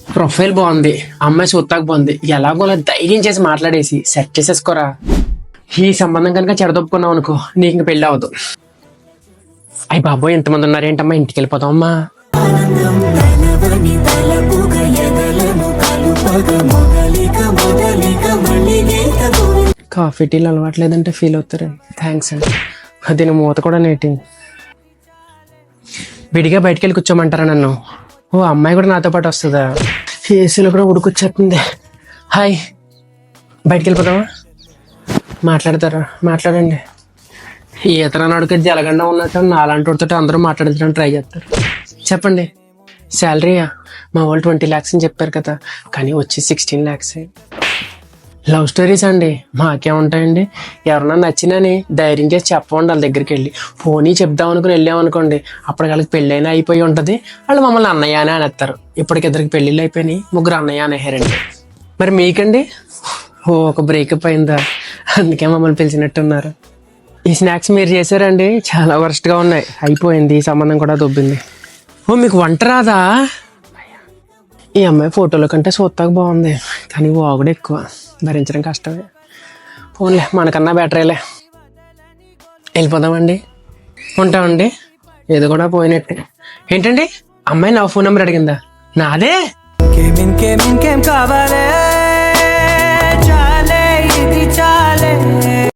Profile బాగుంది అమ్మాయి చూస్తాక బాగుంది. ఎలాగో అలా ధైర్యం చేసి మాట్లాడేసి సెట్ చేసేసుకోరా? ఈ సంబంధం కనుక చెడదొప్పుకున్నావు అనుకో నీకు ఇంక పెళ్ళి అవ్వదు. అయ్యి బాబోయ్ ఎంతమంది ఉన్నారేంటమ్మా ఇంటికి వెళ్ళిపోతామమ్మా కాఫీ టీలు అలవాట్లేదంటే ఫీల్ అవుతారండి థ్యాంక్స్ అండి. దీని మూత కూడా నేటి విడిగా బయటికి వెళ్ళి కూర్చోమంటారా నన్ను? ఓ అమ్మాయి కూడా నాతో పాటు వస్తుందా? ఏసీలో కూడా ఉడుకొచ్చేస్తుంది. హాయ్. బయటికి వెళ్ళిపోదామా? మాట్లాడతారా? మాట్లాడండి. ఈ ఇతర నడుక జలగండ ఉన్నట్టు నాలాంటి వాడితో అందరూ మాట్లాడించడానికి ట్రై చేస్తారు. చెప్పండి. శాలరీయా? మా వాళ్ళు ట్వంటీ ల్యాక్స్ అని చెప్పారు కదా. కానీ వచ్చి సిక్స్టీన్ ల్యాక్స్ లవ్ స్టోరీస్ అండి. మాకేముంటాయండి? ఎవరన్నా నచ్చినని ధైర్యం చేసి చెప్పండి వాళ్ళ దగ్గరికి వెళ్ళి. ఫోనీ చెప్దాం అనుకుని వెళ్ళామనుకోండి అప్పటికి వాళ్ళకి పెళ్ళైనా అయిపోయి ఉంటుంది. వాళ్ళు మమ్మల్ని అన్నయ్య అని అనేస్తారు ఇప్పటికి ఇద్దరికి పెళ్ళిళ్ళు అయిపోయినాయి. ముగ్గురు అన్నయ్య అనేహారండి. మరి మీకండి? ఓ ఒక బ్రేకప్ అయిందా? అందుకే మమ్మల్ని పిలిచినట్టున్నారు. ఈ స్నాక్స్ మీరు చేశారండి. చాలా వరస్ట్గా ఉన్నాయి. అయిపోయింది. ఈ సంబంధం కూడా దొబ్బింది. ఓ మీకు వంట రాదా? ఈ అమ్మాయి ఫోటోల కంటే చూస్తాక బాగుంది. కానీ వాగుడు ఎక్కువ. భరించడం కష్టమే. పోన్లే మనకన్నా బ్యాటరీలే వెళ్ళిపోదామండి. ఉంటామండి. ఇది కూడా పోయినట్టే. ఏంటండి? అమ్మాయి నా ఫోన్ నెంబర్ అడిగిందా? నాదే? ఇంకేం ఇంకేం ఇంకేం కావాలే.